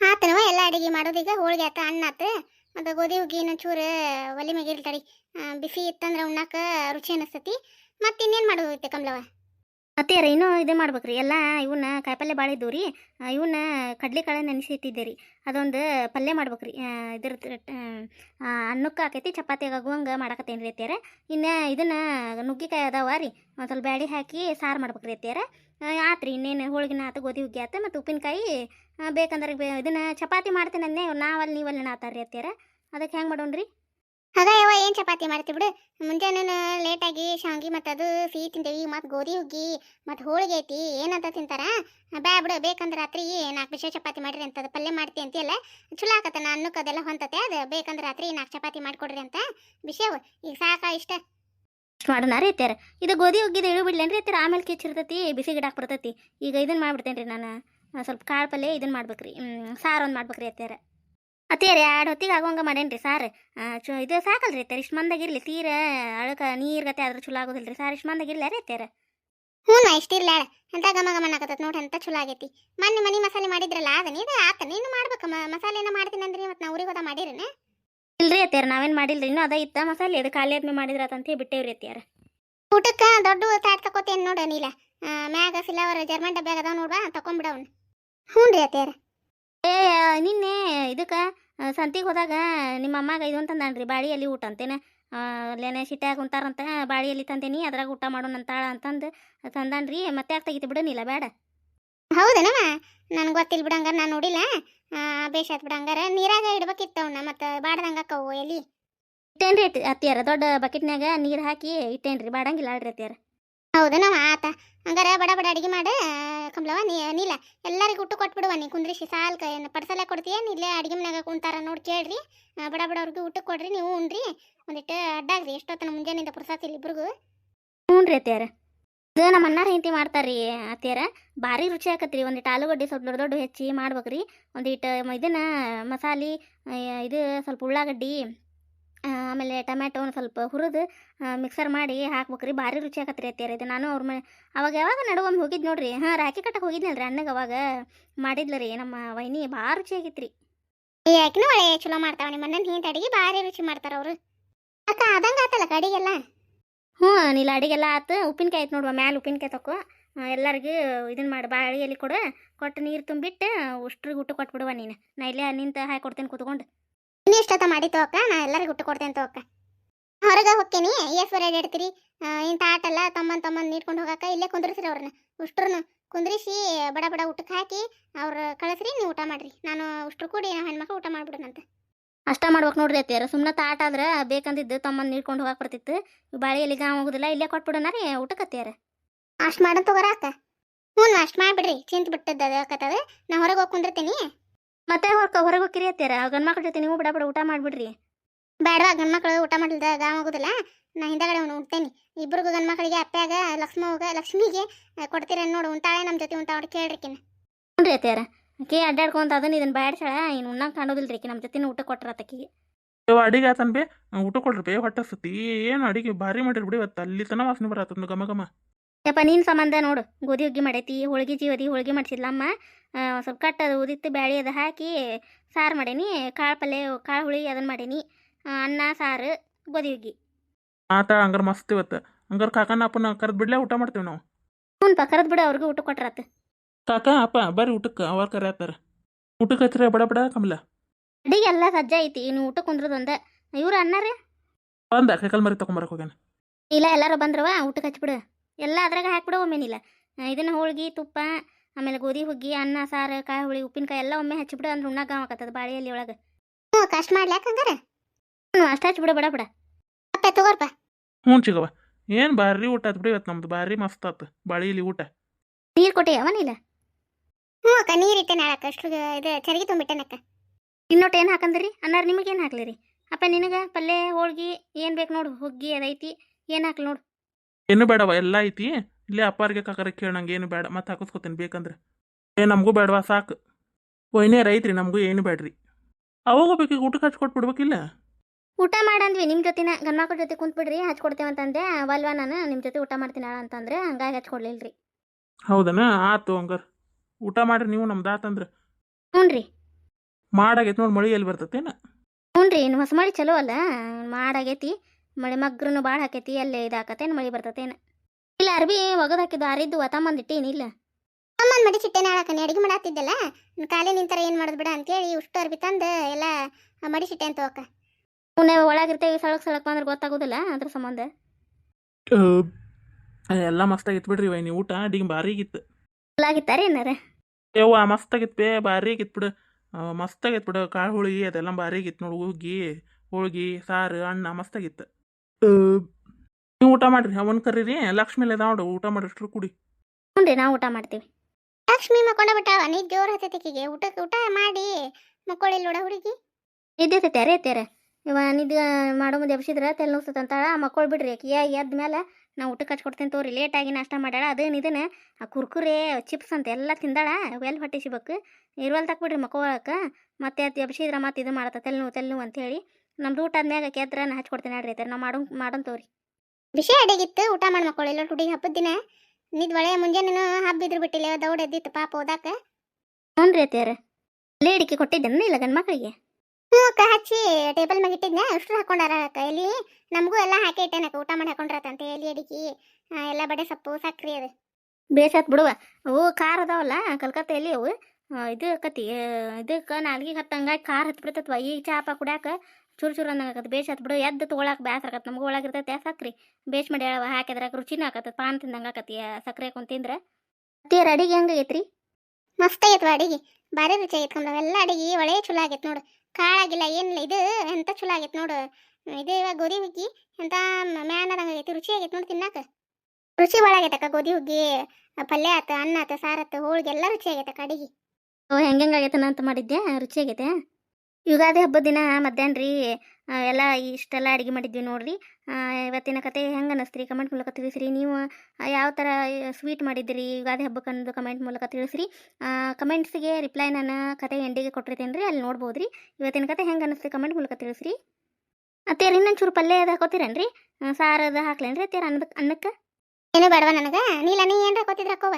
ಆತನವ ಎಲ್ಲ ಅಡಿಗೆ ಮಾಡೋದೀಗ ಹೋಳಿಗೆ ಆತ, ಅನ್ನ ಆತ. ಮತ್ತು ಗೋಧಿ, ಹುಗ್ಗಿ ಚೂರು ಒಲೆ ಮ್ಯಾಗ ತಡಿ ಬಿಸಿ ಇತ್ತಂದ್ರೆ ಉಣ್ಣಾಕ ರುಚಿ ಅನಿಸ್ತತಿ. ಮತ್ತೆ ಇನ್ನೇನು ಮಾಡೋದೈತೆ ಕಮಲವ ಅತ್ತೇರ ಇನ್ನೂ ಇದು ಮಾಡ್ಬೇಕ್ರಿ. ಎಲ್ಲ ಇವನ್ನ ಕಾಯಿಪಲ್ಯ ಭಾಳ ಇದ್ದವು ರೀ ಇವನ್ನ ಕಡ್ಲೆಕಾಳು ನೆನೆಸಿ ಇಟ್ಟಿದ್ದೆ ರೀ ಅದೊಂದು ಪಲ್ಯ ಮಾಡ್ಬೇಕ್ರಿ ಇದ್ರ ಅನ್ನಕ್ಕೆ ಹಾಕೈತಿ ಚಪಾತಿಗೆ ಆಗುವಂಗೆ ಮಾಡಕತ್ತೇನೆ ರೀ ಅತ್ಯಾರ ಇನ್ನು ಇದನ್ನ ನುಗ್ಗಿಕಾಯಿ ಅದಾವ ರೀ. ಒಂದು ಸ್ವಲ್ಪ ಬ್ಯಾಡಿ ಹಾಕಿ ಸಾರು ಮಾಡ್ಬೇಕ್ರಿ ಅತ್ಯಾರ ಆತು ರೀ ಇನ್ನೇನು ಹೋಳಿಗೆನ ಆತ, ಗೋಧಿ ಹುಗ್ಗಿ ಆತ ಮತ್ತು ಉಪ್ಪಿನಕಾಯಿ ಬೇಕಂದ್ರೆ ಬೇ ಇದನ್ನು ಚಪಾತಿ ಮಾಡ್ತೀನಿ ಅನ್ನೇ ನಾವಲ್ಲಿ ನೀವಲ್ಲಿ ನಾತಾರ್ರಿ ಅತ್ಯಾರ ಅದಕ್ಕೆ ಹೆಂಗೆ ಮಾಡೋಣ್ರಿ? ಅದ ಯಾವ ಏನು ಚಪಾತಿ ಮಾಡ್ತೀವಿ ಬಿಡು. ಮುಂಜಾನೆ ಲೇಟಾಗಿ ಶಾವ್ಗಿ ಮತ್ತು ಅದು ಸಿಹಿ ತಿಂತೇವಿ ಮತ್ತು ಗೋಧಿ ಹುಗ್ಗಿ, ಮತ್ತು ಹೋಳಿಗೆ ಐತಿ. ಏನಂತ ತಿಂತಾರ? ಬ್ಯಾ ಬಿಡು, ಬೇಕಂದ್ರೆ ರಾತ್ರಿ ನಾಲ್ಕು ವಿಷಯ ಚಪಾತಿ ಮಾಡಿರಿ ಅಂತ ಅದು ಪಲ್ಯ ಮಾಡ್ತಿ ಅಂತೀಯಲ್ಲ, ಚಲೋ ಆಕತ್ತ ನಾನು ಅನ್ನಕ್ಕೆ ಅದೆಲ್ಲ ಹೊಂತತೆ. ಅದು ಬೇಕಂದ್ರೆ ರಾತ್ರಿ ನಾಲ್ಕು ಚಪಾತಿ ಮಾಡಿಕೊಡ್ರಿ ಅಂತ ವಿಷಯ ಈಗ ಸಾಕ ಇಷ್ಟ. ಇಷ್ಟು ಮಾಡೋಣ ರೀ ಅತ್ಯಾರ ಇದು ಗೋಧಿ ಹೋಗಿದ್ದು ಇಳು ರೀ ಅತ್ಯಾರ ಆಮೇಲೆ ಕಿಚ್ಚಿರ್ತೈತಿ ಬಿಸಿ ಗಿಡಕ್ಕೆ ಬರ್ತೈತಿ ಈಗ ಇದನ್ನು ಮಾಡ್ಬಿಡ್ತೇನೆ ರೀ ನಾನು ಸ್ವಲ್ಪ ಕಾಳು ಪಲ್ಯ ಇದನ್ನು ಮಾಡ್ಬೇಕು ರೀ ಸಾರು ಒಂದು ಮಾಡ್ಬೇಕ್ರಿ ಅತ್ಯಾರ ರೀ ಎರಡು ಹೊತ್ತಿಗೆ ಆಗೋಂಗೆ ಮಾಡೇನಿ ರೀ ಸಾರು ಚು, ಇದು ಸಾಕಲ್ರಿ ಅತ್ಯಾರ ಇಷ್ಟು ಮಂದಾಗಿರಲಿ ತೀರ ಅಳಕ, ನೀರು ಗತೆ ಆದ್ರೆ ಚಲೋ ಆಗೋದಿಲ್ಲ ರೀ ಸಾರು, ಇಷ್ಟು ಮಂದಾಗಿರ್ಲ ರೀ ಐತೆ ಹ್ಞೂ ನಾ ಇಷ್ಟಿರ್ಲ ಅಂತ ಘಮ ಗಮನ ಆಗತ್ತೆ ನೋಡಿ, ಅಂತ ಚಲೋ ಆಗೈತಿ. ಮೊನ್ನೆ ಮನಿ ಮಸಾಲೆ ಮಾಡಿದ್ರಲ್ಲ ಅದನ್ನ ಇದು ಆತ ನೀನು ಮಾಡ್ಬೇಕು ಮಸಾಲೆ ಮಸಾಲೆನ ಮಾಡ್ತೀನಿ ಅಂದ್ರೆ ಮತ್ತೆ ನಾ ಊರಿಗೆ ಹೋದ ಮಾಡಿರೇನ? ಇಲ್ರಿ ಅತ್ಯಾರ ನಾವೇನ್ ಮಾಡಿಲ್ರಿ ಇನ್ನೂ ಅದ ಇತ್ತ ಮಸಾಲೆ? ಅದು ಖಾಲಿ ಆದ್ಮೇಲೆ ಮಾಡಿದ್ರ ಅಂತ ಬಿಟ್ಟೇವ್ರಿ ಅತ್ಯಾರ ಊಟಕ್ಕ ದೊಡ್ಡ ತಾಟ್ ತಕೋತೇನ್ ನೋಡ ನೀಲ ಮ್ಯಾಗ ಸಿಲವರ್ ಜರ್ಮನ್ ಡಬ್ಯಾಗ ಅದಾವ ನೋಡ್ಬಾ ತಕೊಂಬಿಡವನ್. ಹ್ಞೂ ರೀ ಅತ್ಯಾರ ಏ ನಿನ್ನೆ ಇದಕ್ಕ ಸಂತಿಗೆ ಹೋದಾಗ ನಿಮ್ಮ ಅಮ್ಮಾಗ ಇದು ಅಂತಂದಾನ್ರಿ ಬಾಳಿಯಲ್ಲಿ ಊಟ ಅಂತೇನ? ಅಲ್ಲೇನೆ ಸಿಟ್ಯಾಗ ಕುಂತಾರಂತ ಬಾಳಿಯಲ್ಲಿ ತಂದೇನಿ ಅದ್ರಾಗ ಊಟ ಮಾಡೋಣ ಅಂತಾಳ ಅಂತಂದು ತಂದಾನ್ರಿ ಮತ್ತೆ ಯಾಕೆ ತೆಗಿತು ಬಿಡೋನಿಲ್ಲ ಬೇಡ ಹೌದೇನವ? ನನ್ಗೆ ಗೊತ್ತಿಲ್ಲ ಬಿಡಂಗಾರ ನಾನು ನೋಡಿಲ್ಲ. ಆ, ಬೇಷ್ ಆತ್ ಬಿಡಂಗಾರ ನೀರಾಗ ಇಡ್ಬೇಕಿತ್ತು ಮತ್ತೆ ಮತ್ತು ಬಾಡ್ದಂಗ ಅಕ್ಕವು ಎಲ್ಲಿ? ಇಟ್ಟೇನ್ರಿ ಇಟ್ ಅತ್ತಿಯಾರ ದೊಡ್ಡ ಬಕೆಟ್ನ್ಯಾಗ ನೀರು ಹಾಕಿ ಇಟ್ಟೇನ್ರಿ ಬಾಡಂಗಿಲ್ಲ ಅಲ್ರಿ ಅತ್ತಿಯಾರ. ಹೌದೇನವ ಆತ. ಹಂಗಾರ ಬಡ ಬಡ ಅಡಿಗೆ ಮಾಡಿ ಕಮಲವ ನೀ ನೀಲ. ಎಲ್ಲರಿಗೂ ಊಟ ಕೊಟ್ಬಿಡುವ ನೀ ಕುಂದ್ರಿಸಿ ಸಾಲ್ಕ ಏನು ಪಡ್ಸಲ ಕೊಡ್ತೀಯ? ಇಲ್ಲೇ ಅಡಿಗೆ ಮನ್ಯಾಗ ಕುಂತಾರ ನೋಡಿ ಕೇಳ್ರಿ. ಬಡ ಬಡ ಅವ್ರಿಗೆ ಊಟಕ್ಕೆ ಕೊಡ್ರಿ ನೀವು ಉಣ್ರಿ. ಒಂದಿಟ್ಟು ಅಡ್ಡಾಗ್ರಿ ಎಷ್ಟೊತ್ತನ ಮುಂಜಾನೆಯಿಂದ ಪುರ್ಸಾತಿಲ್ಲ ಇಬ್ರಿಗೂ. ಹ್ಞೂ ರೀ ಅತ್ತಿಯಾರ. ಇದು ನಮ್ಮ ಅಣ್ಣಾರ ಮಾಡ್ತಾರೆ ಮಾಡ್ತಾರ್ರಿ ಅತ್ತಿಯಾರ. ಭಾರಿ ರುಚಿ ಆಕತ್ರಿ. ಒಂದಿಟ್ಟು ಆಲೂಗಡ್ಡೆ ಸ್ವಲ್ಪ ದೊಡ್ಡ ದೊಡ್ಡ ಹೆಚ್ಚಿ ಮಾಡ್ಬೇಕ್ರಿ. ಒಂದಿಟ್ಟು ಇದನ್ನ ಮಸಾಲೆ ಇದು ಸ್ವಲ್ಪ ಉಳ್ಳಾಗಡ್ಡಿ ಆಮೇಲೆ ಟೊಮ್ಯಾಟೊ ಒಂದು ಸ್ವಲ್ಪ ಹುರಿದು ಮಿಕ್ಸರ್ ಮಾಡಿ ಹಾಕ್ಬೇಕ್ರಿ. ಭಾರಿ ರುಚಿ ಹಾಕತ್ರಿ ಅತ್ತಿಯಾರ. ಇದು ನಾನು ಅವ್ರ ಮನೆ, ಅವಾಗ ಯಾವಾಗ ನಡುವೊಮ್ಮೆ ಹೋಗಿದ್ದು ನೋಡ್ರಿ. ಹಾಂ ರಾಕಿ ಕಟ್ಟಕ್ಕೆ ಹೋಗಿದ್ನಲ್ರಿ ಅಣ್ಣಗೆ ಅವಾಗ ಮಾಡಿದ್ಲ ರೀ ನಮ್ಮ ವೈನಿ ಭಾಳ ರುಚಿ ಆಗಿತ್ರಿ. ಯಾಕಿನ ಒಳ್ಳೆ ಚಲೋ ಮಾಡ್ತಾವ ನಿಮ್ಮ ಅಣ್ಣನ. ಹಿಂತ ಅಡಿಗೆ ಭಾರಿ ರುಚಿ ಮಾಡ್ತಾರ ಅವರು. ಅಕ್ಕ ಆದಂಗೆ ಆತಲ್ಲ ಅಡಿಗೆಲ್ಲ ಹ್ಞೂ, ನೀಲ ಅಡಿಗೆಲ್ಲ ಆತು. ಉಪ್ಪಿನಕಾಯಿ ಆಯ್ತು ನೋಡುವ ಮ್ಯಾಲೆ ಉಪ್ಪಿನಕಾಯಿ ತಕೋ. ಎಲ್ಲರಿಗೂ ಇದನ್ನ ಮಾಡಿ ಬಾಳಿಯಲ್ಲಿ ಕೊಡು. ಕೊಟ್ಟು ನೀರು ತುಂಬಿಟ್ಟು ಉಷ್ಟ್ರಿಗೆ ಊಟ ಕೊಟ್ಬಿಡುವ ನೀನು. ನಾ ಇಲ್ಲೇ ನಿಂತ ಹಾಕಿ ಕೊಡ್ತೇನೆ ಕೂತ್ಕೊಂಡು. ಇಷ್ಟೊತ್ತ ಮಾಡಿ ತೋಕ? ನಾ ಎಲ್ಲರಿಗೂ ಊಟ ಕೊಡ್ತೇನೆ ತೋಕ. ಹೊರಗೆ ಹೋಗ್ತೇನಿ. ಎಸ್ ಬರ ಇಡ್ತೀರಿ ಇಂಥ ಆಟಲ್ಲ ತಮ್ಮನ್ ತಮ್ಮನ್ ನೀಡ್ಕೊಂಡು ಹೋಗಾಕ ಇಲ್ಲೇ ಕುಂದ್ರಿಸ್ರಿ ಅವ್ರನ್ನ. ಉಷ್ಟ್ರನ್ನು ಕುಂದ್ರಿಸಿ ಬಡ ಬಡ ಊಟಕ್ಕೆ ಹಾಕಿ ಅವ್ರು ಕಳಿಸ್ರಿ, ನೀವು ಊಟ ಮಾಡಿರಿ. ನಾನು ಉಷ್ಟ್ರು ಕೂಡಿ ನಾವು ಹೆಣ್ಮಕ್ಳು ಊಟ ಮಾಡ್ಬಿಡೋಣಂತ. ಅಷ್ಟ ಮಾಡ್ಬೇಕು ನೋಡ್ರಿ ಅತ್ತಿಯರ. ಸುಮ್ಮನೆ ತಾಟ ಆದ್ರೆ ಬೇಕಂದಿದ್ದು ತಮ್ಮನ್ನ ನೀಡ್ಕೊಂಡು ಹೋಗಕ್ಕೆ ಬರ್ತಿತ್ತು. ಎಲ್ಲಿ ಗಾಂ ಹೋಗುದಿಲ್ಲ ಇಲ್ಲೇ ಕೊಟ್ಬಿಡೋಣ ರೀ ಊಟಕ್ಕೆ ಅತ್ತಿಯಾರ. ಅಷ್ಟು ಮಾಡೋದು ತಗೋರ ಅಕ್ಕ. ಹ್ಞೂ ಅಷ್ಟು ಮಾಡಿಬಿಡ್ರಿ ಚಿಂತ ಬಿಟ್ಟದ್ದು ಅದಕ್ಕತ್ತದ ನಾ ಹೊರಗೆ ಹೋಗಿ ಕುಂದಿರ್ತೀನಿ. ಮತ್ತೆ ಹೊರಕ ಹೊರಗೆ ಹೋಗಿರಿ ಅತ್ತಿಯಾರ. ಗಂಡ್ಮಕ್ಳ ಜೊತೆ ನೀವು ಬಿಡ ಬಿಡ ಊಟ ಮಾಡಿಬಿಡ್ರಿ. ಬೇಡವಾ ಗಂಡ್ಮಕ್ಳು ಊಟ ಮಾಡಿಲ್ದ ಗಾಮ ಹೋಗೋದಿಲ್ಲ ನಾ ಹಿಂದಗಡೆ ಅವ್ನು ಉಣ್ತೇನೆ. ಇಬ್ಬರಿಗೂ ಗಂಡ್ಮಕ್ಳಿಗೆ ಅಪ್ಪ್ಯಾಗ ಹೋಗ ಲಕ್ಷ್ಮಿಗೆ ಕೊಡ್ತೀರ ನೋಡು ಉಂಟಾಳೆ ನಮ್ಮ ಜೊತೆ ಉಂತಾವಡ್ ಕೇಳ್ರಿಕಿನ. ಹ್ಞೂ ಅತ್ತಿಯಾರ. ಆಕೆ ಅಡ್ಡಾಡ್ಕೊಂತ ಅದನ್ನ ಇದನ್ನ ಬ್ಯಾಡ್ಸಾಳ ಏನು ಉಣ್ಣಂಗೆ ಕಾಣೋದಿಲ್ಲ ರೀ ನಮ್ಮ ಜೊತೆ ಊಟ ಕೊಟ್ರ ಆತಕಿಗೆ ಅಡಿಗೆ ಆತನ್ ಬೇ ಊಟ ಕೊಡ್ರಿ ಬೇ ಹೊಟ್ಟೆ ಸುತ್ತಿ ಏನು ಅಡಿಗೆ ಭಾರಿ ಮಾಡಿರಿ ಬಿಡಿ ಇವತ್ತು. ಅಲ್ಲಿ ತನ ವಾಸನೆ ಬರತ್ತಂದು ಗಮ ಗಮ ಯಪ್ಪ ನೀನ್ ಸಂಬಂಧ ನೋಡು. ಗೋಧಿ ಹುಗ್ಗಿ ಮಾಡೈತಿ ಹೋಳಿಗೆ ಜೀವದಿ ಹೋಳಿಗೆ ಮಾಡಿಸಿದ್ಲಮ್ಮ. ಆ, ಸ್ವಲ್ಪ ಕಟ್ಟು ಅದು ಉದಿತ್ತು ಬ್ಯಾಳಿ ಅದು ಹಾಕಿ ಸಾರು ಮಾಡೇನಿ ಕಾಳು ಪಲ್ಯ ಕಾಳು ಹುಳಿ ಅದನ್ನ ಮಾಡೇನಿ. ಅನ್ನ ಸಾರು ಗೋಧಿ ಹುಗ್ಗಿ. ಆತ ಹಂಗಾರ ಮಸ್ತ್ ಇವತ್ತು. ಹಂಗಾರ ಕಾಕನ ಅಪ್ಪನ ಕರೆದು ಬಿಡ್ಲೇ ಊಟ ಮಾಡ್ತೀವಿ ನಾವು. ಹ್ಞೂ ಕರದ್ ಬಿಡು ಅವ್ರಿಗೆ ಊಟ ಕೊಟ್ರಾತು ಕಾಕ ಅಪ್ಪ ಬರ್ರಿ ಊಟಕ್ಕೆ ಅವ್ರ ಕರ್ಯಾತಾರ ಊಟಕ್ಕೆ ಹಚ್ಚಿರ ಬಡ ಬಡ ಕಮಲ. ಅಡಿಗೆ ಎಲ್ಲ ಸಜ್ಜ ಐತಿ ಇನ್ನು ಊಟ ಕುಂದ್ರದೊಂದ ಇವ್ರು ರೀ? ಬಂದ ಕೈಕಲ್ ಮರಿ ತಗೊಂಬರಕ್ಕೆ ಹೋಗ್ಯಾನ. ಇಲ್ಲ ಎಲ್ಲರೂ ಬಂದ್ರವ ಊಟಕ್ಕೆ ಹಚ್ಬಿಡು ಎಲ್ಲ ಅದ್ರಾಗ ಹಾಕ್ಬಿಡು ಒಮ್ಮೆನಿಲ್ಲ ಇಲ್ಲ. ಇದನ್ನ ಹೋಳ್ಗಿ ತುಪ್ಪ ಆಮೇಲೆ ಗೋಧಿ ಹುಗ್ಗಿ ಅನ್ನ ಸಾರು ಕಾಯಿ ಹುಳಿ ಉಪ್ಪಿನಕಾಯಿ ಎಲ್ಲ ಒಮ್ಮೆ ಹಚ್ಚಿಬಿಡು ಅಂದ್ರೆ ಉಣ್ಣಾಗ ಆಕತ್ತದ ಬಾಳೆಯಲ್ಲಿ ಒಳಗೆ. ಹ್ಞೂ ಕಷ್ಟ ಮಾಡ್ಲಾಕ ಹಂಗಾರ? ಹ್ಞೂ ಅಷ್ಟು ಹಚ್ಬಿಡು ಬಡ ಬಡ ಅಪ್ಪೆ ತಗೋರ್ಪ. ಹ್ಞೂ ಚಿಗವ ಏನು ಬಾರಿ ಊಟ ಆತ್ ಬಿಡಿ ಇವತ್ತು ನಮ್ದು ಬಾರಿ ಮಸ್ತ್ ಆತು ಬಾಳೆಯಲ್ಲಿ ಊಟ. ನೀರು ಕೊಟ್ಟೆ ಅವನಿಲ್ಲ ಹ್ಞೂ ಅಕ್ಕ ನೀರಿಟ್ಟೆ ನಾಳಕ್ಕ ಅಷ್ಟು ಇದು ಚರಿಗೆ ತುಂಬಿಟ್ಟೆನಕ್ಕ ಇನ್ನೊಟ್ಟು ಏನು ಹಾಕಂದ್ರಿ? ಅನ್ನಾರ ನಿಮಗೆ ಏನು ಹಾಕ್ಲಿ ರೀ ಅಪ್ಪ ನಿನಗೆ ಪಲ್ಯ ಹೋಳ್ಗಿ ಏನು ಬೇಕು ನೋಡು ಹುಗ್ಗಿ ಅದೈತಿ ಏನು ಹಾಕ್ಲಿ ನೋಡು. ಏನು ಬೇಡವ ಎಲ್ಲ ಐತಿ. ಇಲ್ಲೇ ಅಪ್ಪಾರಿಗೆ ಕಾಕರ ಕೇಳಂಗೆ ಏನು ಬೇಡ ಮತ್ತೆ ಹಾಕಿಸ್ಕೊತೀನಿ ಬೇಕಂದ್ರೆ. ಏ ನಮಗೂ ಬೇಡವಾ ಸಾಕು. ಒಯ್ನೇ ರೈತ್ರಿ ನಮಗೂ ಏನು ಬೇಡ್ರಿ. ಅವಾಗ ಬೇಕೀಗ ಊಟಕ್ಕೆ ಹಚ್ಕೊಟ್ಟು ಬಿಡ್ಬೇಕಿಲ್ಲ ಊಟ ಮಾಡಂದ್ವಿ ನಿಮ್ಮ ಜೊತೆನ. ಗಂಡ್ಮಕ್ಳ ಜೊತೆ ಕುಂತ್ಬಿಡ್ರಿ ಹಚ್ಕೊಡ್ತೇವೆ ಅಂತಂದೆ. ಅವಲ್ವಾ ನಾನು ನಿಮ್ಮ ಜೊತೆ ಊಟ ಮಾಡ್ತೀನಿ ಅಂತಂದ್ರೆ ಹಂಗಾಗಿ ಹಚ್ಕೊಡ್ಲಿಲ್ಲ ರೀ ಹೌದನ? ಆತು ಹಂಗಾರ. ಊಟ ಮಾಡ್ರಿ ನೀವು ನಮ್ದು ಆತಂದ್ರ. ಹ್ಞೂ ರೀ ಮಾಡಾಗೈತೆ ನೋಡಿ ಮಳಿ ಎಲ್ಲಿ ಬರ್ತತೇನ? ಹ್ಞೂ ರೀ ಇನ್ನು ಹೊಸ ಮಳಿ ಚಲೋ ಅಲ್ಲ ಮಾಡಾಗೈತಿ. ಮಳೆ ಮಗ್ರನು ಭಾಳ ಹಾಕೈತಿ ಅಲ್ಲೇ ಇದಾಕತೇನು ಮಳಿ ಬರ್ತತೇನ. ಇಲ್ಲ ಅರ್ಬಿ ಒಗದು ಹಾಕಿದ್ದು ಆರಿದ್ದು ತಮ್ಮಂದಿಟ್ಟೇನು ಇಲ್ಲ. ಅಮ್ಮನ್ ಮಡಿ ಚಿಟ್ಟೆನ ಹಾಕನಿ ಅಡಿಗೆ ಮಾಡತ್ತಿದ್ದಲ್ಲ ಕಾಲೇ ನಿಂತರ ಏನ್ ಮಾಡೋದು ಬಿಡ ಅಂತೇಳಿ ಉಷ್ಟು ಅರ್ಬಿ ತಂದು ಎಲ್ಲ ಮಡಿ ಚಿಟ್ಟೆ ಅಂತ ಹೋಗ ಅವನ್ನ ಒಳಗಿರ್ತೇವೆ ಸಳಕ್ ಸಳಕ್ ಬಂದ್ರೆ ಗೊತ್ತಾಗೋದಿಲ್ಲ ಅದ್ರ ಸಂಬಂಧ. ಎಲ್ಲ ಮಸ್ತಾಗಿತ್ತು ಬಿಡ್ರಿ ವೈನಿ ಊಟ ಅಡಿಗೆ ಬಾರಿಗಿತ್ತು ಆಗಿತ್ತಾರೆ ಏನಾರ? ಯವ್ವ ಮಸ್ತಾಗಿತ್ತು ಬೇ ಭಾರಿಗಿತ್ತು ಬಿಡು. ಮಸ್ತ್ ಮಸ್ತಾಗಿತ್ತು ಬಿಡು. ಕಾಳು ಹೋಳಿಗೆ ಅದೆಲ್ಲ ಭಾರಿಗಿತ್ತು ನೋಡು ಹೋಗಿ ಹೋಳ್ಗಿ ಸಾರು ಅನ್ನ ಮಸ್ತಾಗಿತ್ತು ನೀವು ಊಟ ಮಾಡ್ರಿ ಅವನ್ ಕರೀರಿ ಲಕ್ಷ್ಮಿ ಇಲ್ಲ ನೋಡು ಊಟ ಮಾಡಿಟ್ರು ಕುಡಿ. ಹ್ಞೂ ನಾವು ಊಟ ಮಾಡ್ತೀವಿ. ಲಕ್ಷ್ಮಿ ಮಕ್ಕೊಂಡ ಬಿಟ್ಟ ನೀ ಜೋರ್ ಹತ್ತತಿಕಿಗೆ ಊಟಕ್ಕೆ ಊಟ ಮಾಡಿ ಮಕ್ಕೊಳ್ಳಿಲ್ಲ ನೋಡ ಹುಡುಗಿ. ನಿದ್ದೆ ತೆರೆ ತೆರೆ. ಇವ ನಿದ್ದೆ ಮಾಡೋ ಮುಂದೆ ಎಬ್ಸಿದ್ರೆ ತೆಲ್ ನುಸ್ತಂತ ಅಂತಾಳ ಮಕ್ಕಳು ಬಿಡ್ರಿ ಆಕಿ ಎದ್ದ ಮೇಲೆ ನಾ ಊಟಕ್ಕೆ ಹಚ್ಕೊಡ್ತೀನಿ ತೋರಿ ಲೇಟಾಗಿ ನಾಷ್ಟ ಮಾಡ್ಯಾಳ. ಅದೇನು ಇದನ್ನು ಆ ಕುರ್ಕುರೆ ಚಿಪ್ಸ್ ಅಂತ ಎಲ್ಲ ತಿಂದಾಳ. ವೆಲ್ ಹೊಟ್ಟೆ ಸಿಬೇಕು ಇರುವಲ್ ತಕ್ಬಿಡ್ರಿ ಮಕ್ಕೊಳಕ್ಕೆ ಮತ್ತೆ ಅದು ಎಬ್ಸಿದ್ರೆ ಮತ್ತೆ ಇದು ಮಾಡತ್ತ. ತೆಲ್ ನೋವು ತಲೆ ನೋವು ಅಂತೇಳಿ ನಮ್ದು ಊಟ ಆದ್ಮ್ಯಾಗ ಕೆದ್ರ ನಾ ಹಚ್ಕೊಡ್ತೀನಿ ನೋಡ್ರಿ ಐತೆ ನಾವು ಮಾಡೋ ಮಾಡೋನ್ ತೋರಿ. ಬಿಸಿ ಅಡಿಗಿತ್ತು ಊಟ ಮಾಡಿ ಮಕ್ಕಳು. ಎಲ್ಲ ಹುಡುಗಿ ಹಬ್ಬದ ದಿನ ನಿದ್ ಒಳ್ಳೆ ಮುಂಜಾನೆ ಹಬ್ಬಿದ್ರು ಬಿಟ್ಟಿಲ್ಲ. ದೌಡ್ ಎದ್ದಿತ್ತು ಪಾಪ ಓದಾಕ. ಹ್ಞೂ ರೀ ಅಲ್ಲೇ ಅಡಿಕೆ ಕೊಟ್ಟಿದ್ದೇನೆ ಇಲ್ಲ ಗಂಡು ಮಕ್ಕಳಿಗೆ ಹ್ಞೂ ಅಕ್ಕ ಹಚ್ಚಿ ಟೇಬಲ್ ಮ್ಯಾಗ ಇಟ್ಟಿದ್ನ ಅಷ್ಟು ಹಾಕೊಂಡಾರ ಅಕ್ಕ? ಎಲ್ಲಿ? ನಮಗೂ ಎಲ್ಲ ಹಾಕಿ ಇಟ್ಟೇನಕ್ಕ ಊಟ ಮಾಡಿ ಹಾಕೊಂಡ್ರತಂತೆ ಎಲ್ಲಿ ಅಡಿಕೆ ಎಲ್ಲ ಬಡೆ ಸೊಪ್ಪು ಸಕ್ರಿ ಅದು. ಬೇಸಾತ್ ಬಿಡುವ. ಅವು ಖಾರ ಅದಾವಲ್ಲ ಕಲ್ಕತ್ತೆಯಲ್ಲಿ ಅವು? ಇದು ಕತಿ ಇದಕ್ಕೆ ನಾಲ್ಗಿಗೆ ಹತ್ತಂಗಾಗಿ ಖಾರ ಹತ್ತು ಬಿಡ್ತತ್ವ ಈಗ ಚಾಪ ಕುಡ್ಯಾಕ ಚೂರು ಚೂರು ಅನ್ನಂಗಾಕತ್ ಬೇಷ್ ಆತ್ ಬಿಡು. ಎದ್ದು ತೊಗೊಳಕ್ಕೆ ಬೇಸರ ಆಗತ್ತೆ ನಮಗೂ ಒಳಗಿರ್ತೈತೆ ಸಕ್ರಿ. ಬೇಷ್ ಮಾಡಿ ಹೇಳವ ಹಾಕಿದ್ರಾಗ ರುಚಿನೂ ಆಕತ್ತ ಪಾನ್ ತಿಂದಂಗೆ ಆಕತಿ ಸಕ್ರೆ ಹಾಕೊಂಡ್ ತಿಂದ್ರೆ. ಅತ್ತೀರ ಅಡಿಗೆ ಹೆಂಗಾಗೈತ್ರಿ ಮಸ್ತ್ ಆಗೈತ್ವ ಅಡಿಗೆ. ಭಾರಿ ರುಚಿ ಆಗೈತೆ ಕಮ್ಲ ಎಲ್ಲ ಅಡಿಗೆ ಒಳ್ಳೆ ಚಲೋ ಆಗೈತೆ ನೋಡು. ಕಾಳಾಗಿಲ್ಲ, ಏನಿಲ್ಲ, ಇದು ಎಂತ ಚಲೋ ಆಗೈತೆ ನೋಡು. ಇದು ಇವಾಗ ಗೋಧಿ ಹುಗ್ಗಿ, ಎಂತ ಮ್ಯಾನದಂಗೆ ಆಗೈತಿ, ರುಚಿ ಆಗೈತೆ ನೋಡಿ ತಿನ್ನಾಕ. ರುಚಿ ಭಾಳ ಆಗೈತಕ್ಕ ಗೋಧಿ ಹುಗ್ಗಿ, ಪಲ್ಯ ಆತ, ಅನ್ನ ಆತ, ಸಾರು ಆತು, ಹೋಳಿಗೆ ಎಲ್ಲ ರುಚಿ ಆಗೈತಕ್ಕ ಅಡಿಗೆ. ಓ ಹೆಂಗೆಂಗಾಗೈತನ ಅಂತ ಮಾಡಿದ್ದೆ ರುಚಿ ಆಗೈತೆ ಯುಗಾದಿ ಹಬ್ಬದ ದಿನ ಮಧ್ಯಾಹ್ನ ರೀ ಎಲ್ಲ ಇಷ್ಟೆಲ್ಲ ಅಡುಗೆ ಮಾಡಿದ್ವಿ ನೋಡ್ರಿ. ಇವತ್ತಿನ ಕತೆ ಹೆಂಗೆ ಅನ್ನಿಸ್ತೀರಿ ಕಮೆಂಟ್ ಮೂಲಕ ತಿಳಿಸ್ರಿ. ನೀವು ಯಾವ ಥರ ಸ್ವೀಟ್ ಮಾಡಿದ್ರಿ ಯುಗಾದಿ ಹಬ್ಬಕ್ಕೆ ಅನ್ನೋದು ಕಮೆಂಟ್ ಮೂಲಕ ತಿಳಿಸ್ರಿ. ಕಮೆಂಟ್ಸ್ಗೆ ರಿಪ್ಲೈ ನಾನು ಕತೆ ಎಂಡಿಗೆ ಕೊಟ್ಟಿರ್ತೀನಿ ರೀ ಅಲ್ಲಿ ನೋಡ್ಬೋದು ರೀ ಇವತ್ತಿನ ಕತೆ ಹೆಂಗೆ ಅನ್ನಿಸ್ತೀರಿ ಕಮೆಂಟ್ ಮೂಲಕ ತಿಳಿಸ್ರಿ. ಅತ್ತೇರಿ ಇನ್ನೊಂದು ಚೂರು ಪಲ್ಯ ಅದು ಹಾಕೋತೀರೇನ್ರಿ? ರೀ ಸಾರು ಅದು ಹಾಕ್ಲೇನ್ರಿ ಅತ್ತೇರಿ ಅನ್ನಕ್ಕೆ ಅನ್ನಕ್ಕೆ? ಏನು ಬೇಡವ ನನಗೆ? ನೀಲ, ನೀ ಏನು ಹಾಕೋತಿದ್ರೆ ಹಾಕೋವ?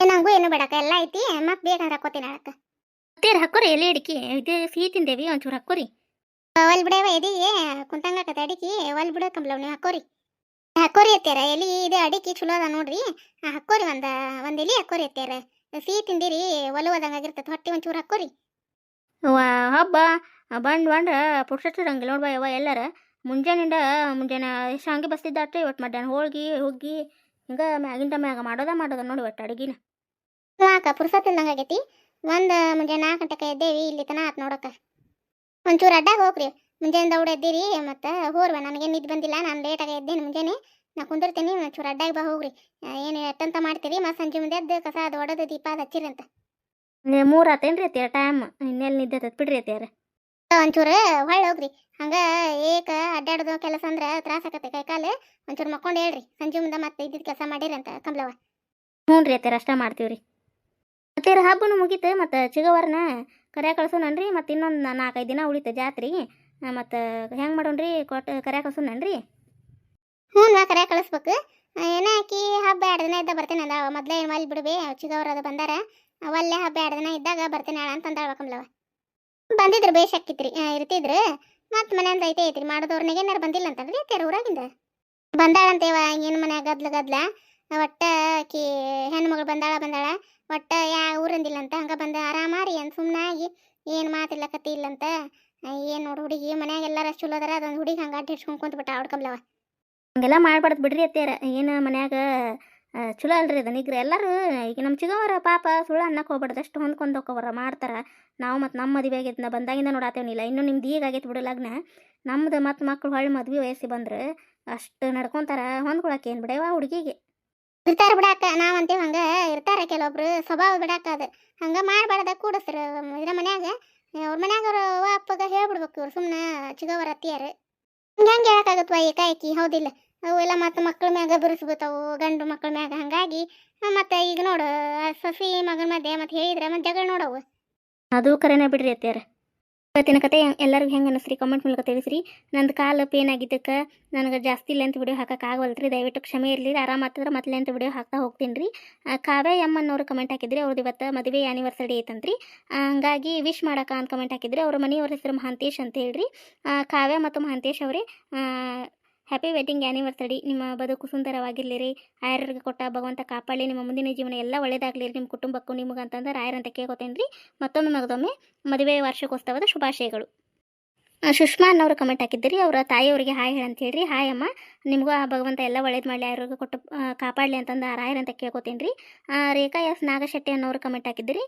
ನಂಗೂ ಏನು ಬೇಡಕ್ಕ, ಎಲ್ಲ ಐತಿ, ಮತ್ತೆ ಬೇಕಂದ್ರೆ ಹಾಕೋತೀನಿ ಅಕ್ಕ ಅತ್ತೇರ ಹಾಕೋರಿ ಎಲೆ ಅಡಿಕೆ. ಇದು ಸಿಹಿ ತಿಂದೇವಿ ಒಂಚೂರು ಹಾಕೋರಿ ಒಲ್ ಬಿಡವ ಎದಿಗೆ ಕುಂತಂಗಾಕತ್ತೆ ಅಡಿಕೆ. ಒಲ್ ಬಿಡ ಕಂಬ್ಲವ್ ನೀವು ಹಾಕೋರಿ ಹಾಕೋರಿ ಎತ್ತೇರ ಎಲಿ ಇದು ಅಡಿಕೆ ಚಲೋ ಅದ ನೋಡ್ರಿ. ಹಾಕೋರಿ ಒಂದ ಒಂದ್ ಎಲಿ ಹಾಕೋರಿ ಎತ್ತೇರ ಸಿಹಿ ತಿಂದಿರಿ ಒಲುವದಂಗಾಗಿರ್ತೈತೆ ಹೊಟ್ಟೆ ಒಂಚೂರು ಹಾಕೋರಿ ಹಬ್ಬ ಬಂಡ್ ಬಂಡ ಪುಟ್ಸಟ್ಟಿರಂಗಿಲ್ಲ ನೋಡ್ಬಾ ಯವ್ವ ಎಲ್ಲರ. ಮುಂಜಾನಿಂದ ಮುಂಜಾನೆ ಶಾಂಗಿ ಬಸ್ತಿದ್ದಾಟ್ರಿ ಇವತ್ತು ಮಧ್ಯಾಹ್ನ ಹೋಳ್ಗಿ ಹುಗ್ಗಿ ಹಿಂಗೆ ಮ್ಯಾಗಿಂದ ಮ್ಯಾಗ ಮಾಡೋದ ಮಾಡೋದ ನೋಡಿ ಒಟ್ಟು ಅಡುಗಿನ. ಅಕ್ಕ ಪುರ್ಸತ್ ಇಲ್ದಂಗಾಗೈತಿ ಒಂದ್ ಮುಂಜಾನೆ ನಾಲ್ಕು ಗಂಟೆಗೆ ಎದ್ದೇವಿ ಇಲ್ಲಿ ತನ ಆತ್ ನೋಡಕ್ಕ ಒಂಚೂರು ಅಡ್ಡಾಗ ಹೋಗ್ರಿ. ಮುಂಜಾನೆ ದೌಡ ಎದ್ದೀರಿ ಮತ್ತೆ ಹೋರ್ವ ನನಗೆ ನಿದ್ದು ಬಂದಿಲ್ಲ ನಾನು ಲೇಟಾಗಿ ಎದ್ದೇನೆ ಮುಂಜಾನೆ. ನಾ ಕುಂದಿರ್ತೀನಿ ಒಂಚೂರು ಅಡ್ಡಾಗ ಬಾ ಹೋಗ್ರಿ. ಏನು ಎಟ್ಟಂತ ಮಾಡ್ತೀರಿ ಮತ್ತೆ ಸಂಜೆ ಮುಂದೆ ಎದ್ದು ಕಸ ಅದು ಒಡೆದು ದೀಪ ಅದು ಹಚ್ಚಿರಿ ಅಂತ. ಮೂರು ಆತೇನ್ರಿ ಅತ್ಯಾರ ಟೈಮ್ ಇನ್ನೆಲ್ಲಿ ನಿದ್ದೆ ಬಿಡ್ರಿ ಅತ್ಯಾರ ಒಂಚೂರು ಹೊಳ್ಳಿ ಹೋಗ್ರಿ. ಹಂಗ ಏಕ ಅಡ್ಡಾಡೋದು ಕೆಲಸ ಅಂದ್ರೆ ತ್ರಾಸ ಆಕತ್ತೆ ಕೈಕಾಲು. ಒಂಚೂರು ಮಕ್ಕೊಂಡು ಹೇಳ್ರಿ ಸಂಜೆ ಮುಂದೆ ಮತ್ತೆ ಇದ್ದಿದ್ದು ಕೆಲಸ ಮಾಡಿರಿ ಅಂತ ಕಂಬ್ಲವ ಹ್ಞೂ ರೀ ಅತ್ಯಾರ ಅಷ್ಟ ಮಾಡ್ತೀವಿ ರೀ ಅತ್ಯಾರ ಹಬ್ಬನು ಮುಗೀತು, ಮತ್ತು ಚಿಗವರ್ನ ಕರೆ ಕಳ್ಸೋಣನ್ರಿ, ಮತ್ತು ಇನ್ನೊಂದು ನಾಲ್ಕೈದು ದಿನ ಉಳಿತು ಜಾತ್ರೆ. ಮತ್ತು ಹೆಂಗೆ ಮಾಡೋಣ್ರಿ ಕೊಟ್ಟು ಕರೆ ಕಳ್ಸೋಣನ್ರಿ? ಹ್ಞೂ ನಾ ಕರೆ ಕಳಿಸ್ಬೇಕು. ಏನೇ ಆಕಿ ಹಬ್ಬ ಎರಡು ದಿನ ಇದ್ದ ಬರ್ತೇನೆ ಅಂದ ಮೊದ್ಲೇ ಏನು ಒಲ್ಲಿ ಬಿಡ್ಬೇ ಚಿಗವ್ರು ಅದು ಬಂದಾರ. ಅವಲ್ಲೇ ಹಬ್ಬ ಎರಡು ದಿನ ಇದ್ದಾಗ ಬರ್ತೇನೆ ಹೇಳ ಅಂತ ಅಂದಾಳ ಕಂಬ್ಲವ ಬಂದಿದ್ರು ಬೇಷ್ ಹಾಕಿತ್ರಿ ಇರ್ತಿದ್ರು. ಮತ್ತೆ ಮನೆಯಿಂದ ಐತೆ ಐತ್ರಿ, ಮಾಡೋದವ್ರನಿಗೆ ಏನಾರು ಬಂದಿಲ್ಲ ಅಂತಂದ್ರೆ ತೆರ ಊರಾಗಿಂದ. ಬಂದಾಳಂತೇವ ಏನು ಮನೆ ಗದ್ಲ ಗದ್ಲ. ಒಟ್ಟ ಆಕಿ ಹೆಣ್ಮಗಳು ಬಂದಾಳ ಬಂದಾಳ. ಒಟ್ಟ ಯಾ ಊರಂದಿಲ್ಲ ಅಂತ ಹಂಗ ಬಂದ ಆರಾಮಾರಿ ಅಂತ ಸುಮ್ಮನಾಗಿ ಏನು ಮಾತಿಲ್ಲ ಕತಿ ಇಲ್ಲಂತ. ಏನು ನೋಡು ಹುಡುಗಿ, ಮನ್ಯಾಗ ಎಲ್ಲಾರ ಚಲೋ ಅದಾರ, ಅದೊಂದು ಹುಡುಗಿ ಹಂಗ ಅಡ್ಡ ಹಿಡ್ಸ್ಕೊಂಡ್ ಕುಂತ್ಬಿಟ್ಟ ಅವ್ಳ ಕಂಬ್ಲವ ಹಂಗೆಲ್ಲ ಮಾಡ್ಬಾರ್ದು ಬಿಡ್ರಿ ಅತ್ತೇರ ಏನು ಮನ್ಯಾಗ ಚಲೋ ಅಲ್ರಿ ಅದು ನಿಗ್ರಿ ಎಲ್ಲರೂ, ಈಗ ನಮ್ಮ ಚಿಗವರ ಪಾಪ ಸುಳ್ಳು ಅನ್ನಕ್ಕೆ ಹೋಗ್ಬಾರ್ದು. ಅಷ್ಟು ಹೊಂದ್ಕೊಂಡು ಹೋಗೋರ ಮಾಡ್ತಾರೆ. ನಾವು ಮತ್ತು ನಮ್ಮ ಮದುವೆ ಆಗೈತೆ ನಾ ಬಂದಾಗಿಂದ ನೋಡಾತೇವನಿಲ್ಲ ಇನ್ನು ನಿಮ್ದು ಈಗ ಆಗೈತೆ ಬಿಡು ಲಗ್ನ. ನಮ್ದು ಮತ್ತು ಮಕ್ಳು ಹೊಳ್ಳಿ ಮದ್ವೆ ವಯಸ್ಸಿಗೆ ಬಂದ್ರೆ ಅಷ್ಟು ನಡ್ಕೊಂತಾರ ಹೊಂದ್ಕೊಳಕ್ಕೆ ಏನು ಬಿಡೇವಾ ಹುಡುಗಿಗೆ. ಇರ್ತಾರ ಬಿಡಾಕ, ನಾವಂತೇವ್ ಹಂಗ ಇರ್ತಾರ ಕೆಲವೊಬ್ರು, ಸ್ವಭಾವ ಬಿಡಾಕ ಅದು. ಹಂಗ ಮಾಡಬಾರ್ದ ಕೂಡಸ್ರ ಇದ್ರ ಮನ್ಯಾಗ, ಅವ್ರ ಮನ್ಯಾಗ ಅವ್ರ ಅವ್ವ, ಅಪ್ಪಗ ಹೇಳ್ಬಿಡ್ಬೇಕು ಇವ್ರು ಸುಮ್ಮನೆ ಚಿಗವರ ಅತ್ತಿಯಾರ. ಹಂಗೆ ಹೇಳಕ್ಕಾಗತ್ವ ಏಕಾಏಕಿ? ಹೌದಿಲ್ಲ. ಅವು ಎಲ್ಲ ಮತ್ತೆ ಮಕ್ಳ ಮ್ಯಾಗ ಬಿರುಸ್ಬಿತಾವು ಗಂಡು ಮಕ್ಳ ಮ್ಯಾಗ. ಹಂಗಾಗಿ, ಮತ್ತೆ ಈಗ ನೋಡು ಸಸಿ ಮಗನ ಮಧ್ಯೆ ಮತ್ತೆ ಹೇಳಿದ್ರೆ ಮತ್ತೆ ಜಗಳ ನೋಡವು. ಅದು ಕರೆನೇ ಬಿಡ್ರಿ ಅತ್ಯಾರ ಇವತ್ತಿನ ಕತೆ ಎಲ್ಲರಿಗೂ ಹೆಂಗೆ ಅನ್ನಿಸ್ರಿ ಕಮೆಂಟ್ ಮೂಲಕ ತಿಳಿಸ್ರಿ. ನಂದು ಕಾಲು ಪೇನ್ ಆಗಿದ್ದಕ್ಕೆ ನನಗೆ ಜಾಸ್ತಿ ಲೆಂತ್ ವಿಡಿಯೋ ಹಾಕಕ್ಕೆ ಆಗವಲ್ರಿ ದಯವಿಟ್ಟು ಕ್ಷಮೆ ಇರಲಿ. ಆರಾಮ ಆಗ್ತದ್ರೆ ಮತ್ತೆ ಲೆಂತ್ ವಿಡಿಯೋ ಹಾಕ್ತಾ ಹೋಗ್ತೀನಿ ರೀ ಕಾವ್ಯ ಎಂ ಅನ್ನೋರು ಕಮೆಂಟ್ ಹಾಕಿದ್ರಿ. ಅವ್ರದ್ದು ಇವತ್ತು ಮದುವೆ ಆ್ಯನಿವರ್ಸರಿ ಐತಂತ್ರಿ. ಹಂಗಾಗಿ ವಿಶ್ ಮಾಡಕ ಅಂತ ಕಮೆಂಟ್ ಹಾಕಿದ್ರಿ. ಅವ್ರ ಮನೆಯವ್ರ ಹೆಸರು ಮಹಾಂತೇಶ್ ಅಂತ ಹೇಳ್ರಿ. ಕಾವ್ಯ ಮತ್ತು ಮಹಾಂತೇಶ್ ಅವರೇ ಹ್ಯಾಪಿ ವೆಡ್ಡಿಂಗ್ ಆ್ಯನಿವರ್ಸರಿ ನಿಮ್ಮ ಬದುಕು ಸುಂದರವಾಗಿರಲಿರಿ. ಆಯರಿಗೆ ಕೊಟ್ಟ ಭಗವಂತ ಕಾಪಾಡಲಿ. ನಿಮ್ಮ ಮುಂದಿನ ಜೀವನ ಎಲ್ಲ ಒಳ್ಳೇದಾಗಲಿ ನಿಮ್ಮ ಕುಟುಂಬಕ್ಕೂ ನಿಮಗೆ ಅಂತಂದ್ರೆ ರಾಯರ್ ಅಂತ ಕೇಳ್ಕೊತೇನೆ ರೀ ಮತ್ತೊಮ್ಮೆ ಮಗದೊಮ್ಮೆ ಮದುವೆ ವಾರ್ಷಿಕೋತ್ಸವದ ಶುಭಾಶಯಗಳು. ಸುಷ್ಮಾ ಅನ್ನೋರು ಕಮೆಂಟ್ ಹಾಕಿದ್ದೀರಿ, ಅವರ ತಾಯಿಯವರಿಗೆ ಹಾಯ್ ಹೇಳಿ ಅಂತ ಹೇಳ್ರಿ. ಹಾಯ್ ಅಮ್ಮ, ನಿಮಗೂ ಆ ಭಗವಂತ ಎಲ್ಲ ಒಳ್ಳೇದು ಮಾಡಲಿ, ಆರೋಗ್ಯ ಕೊಟ್ಟು ಕಾಪಾಡಲಿ ಅಂತಂದು ರಾಯರ್ ಅಂತ ಕೇಳ್ಕೊತೀನಿ. ರೀ ರೇಖಾ ಎಸ್ ನಾಗಶೆಟ್ಟಿ ಅನ್ನೋರು ಕಮೆಂಟ್ ಹಾಕಿದ್ದೀರಿ.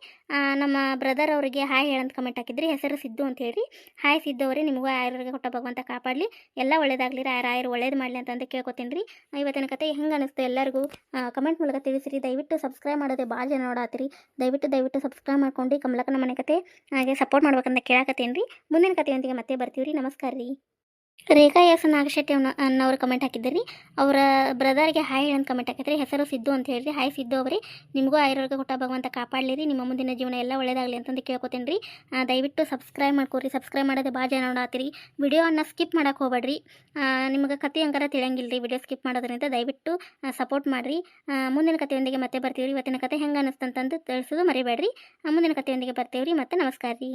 ನಮ್ಮ ಬ್ರದರ್ ಅವರಿಗೆ ಹಾಯ್ ಹೇಳಂತ ಕಮೆಂಟ್ ಹಾಕಿದ್ರಿ ಹೆಸರು ಸಿದ್ದು ಅಂತ ಹೇಳ್ರಿ. ಹಾಯ್ ಸಿದ್ದು ಅವರೇ, ನಿಮಗೂ ಆರೋಗ್ಯ ಕೊಟ್ಟ ಭಗವಂತ ಕಾಪಾಡಲಿ. ಎಲ್ಲ ಒಳ್ಳೇದಾಗಲಿ ರಾಯರು ಒಳ್ಳೇದು ಮಾಡಲಿ ಅಂತಂದು ಕೇಳ್ಕೊತೀನಿ. ರೀ ಇವತ್ತಿನ ಕತೆ ಹೆಂಗೆ ಅನಿಸ್ತು ಎಲ್ಲರಿಗೂ ಕಮೆಂಟ್ ಮೂಲಕ ತಿಳಿಸಿರಿ. ದಯವಿಟ್ಟು ಸಬ್ಸ್ಕ್ರೈಬ್ ಮಾಡೋದೇ ಭಾಳ ಜನ ನೋಡಾತ್ರಿ. ದಯವಿಟ್ಟು ದಯವಿಟ್ಟು ಸಬ್ಸ್ಕ್ರೈಬ್ ಮಾಡ್ಕೊಂಡು ಕಮಲಕನ ಮನೆ ಕತೆ ಹಾಗೆ ಸಪೋರ್ಟ್ ಮಾಡ್ಬೇಕಂತ ಕೇಳಾಕತ್ತೀನಿ ರೀ. ಮುಂದಿನ ಕತೆಯೊಂದಿಗೆ ಮತ್ತೆ ಬರ್ತೀವಿ ರೀ ನಮಸ್ಕಾರ ರೀ. ರೇಖಾ ಎಸ್ ನಾಗಶೆಟ್ಟಿ ಅನ್ನೋ ಅನ್ನೋರು ಕಮೆಂಟ್ ಹಾಕಿದ್ದೀರಿ ಅವರ ಬ್ರದರ್ಗೆ ಹಾಯ್ ಅಂತ ಕಮೆಂಟ್ ಹಾಕಿದ್ರಿ. ಹೆಸರು ಸಿದ್ದು ಅಂತ ಹೇಳಿರಿ. ಹಾಯ್ ಸಿದ್ದು ಅವ್ರಿ. ನಿಮಗೂ ಆಯುರ್ವೇದ ಕೊಟ್ಟ ಭಗವಂತ ಕಾಪಾಡಲಿರಿ. ನಿಮ್ಮ ಮುಂದಿನ ಜೀವನ ಎಲ್ಲ ಒಳ್ಳೇದಾಗಲಿ ಅಂತಂದು ಕೇಳ್ಕೊತೀನಿ ರೀ ದಯವಿಟ್ಟು ಸಬ್ಸ್ಕ್ರೈಬ್ ಮಾಡ್ಕೊರಿ. ಸಬ್ಸ್ಕ್ರೈಬ್ ಮಾಡೋದು ಭಾಳ ಜನ ನೋಡಾತಿರಿ ವಿಡಿಯೋನ ಸ್ಕಿಪ್ ಮಾಡಕ್ಕೆ ಹೋಗ್ಬೇಡ್ರಿ. ನಿಮಗೆ ಕತೆ ಹಂಗಾರ ತಿಳಿಯಂಗಿಲ್ಲ ರೀ ವಿಡಿಯೋ ಸ್ಕಿಪ್ ಮಾಡೋದ್ರಿಂದ ದಯವಿಟ್ಟು ಸಪೋರ್ಟ್ ಮಾಡಿರಿ. ಮುಂದಿನ ಕಥೆಯೊಂದಿಗೆ ಮತ್ತೆ ಬರ್ತೀವಿ ರೀ ಇವತ್ತಿನ ಕತೆ ಹೆಂಗೆ ಅನ್ನಿಸ್ತಂತಂದು ತಿಳಿಸೋದು ಮರಿಬೇಡ್ರಿ. ಮುಂದಿನ ಕಥೆಯೊಂದಿಗೆ ಬರ್ತೀವಿ ರೀ ಮತ್ತೆ ನಮಸ್ಕಾರ ರೀ.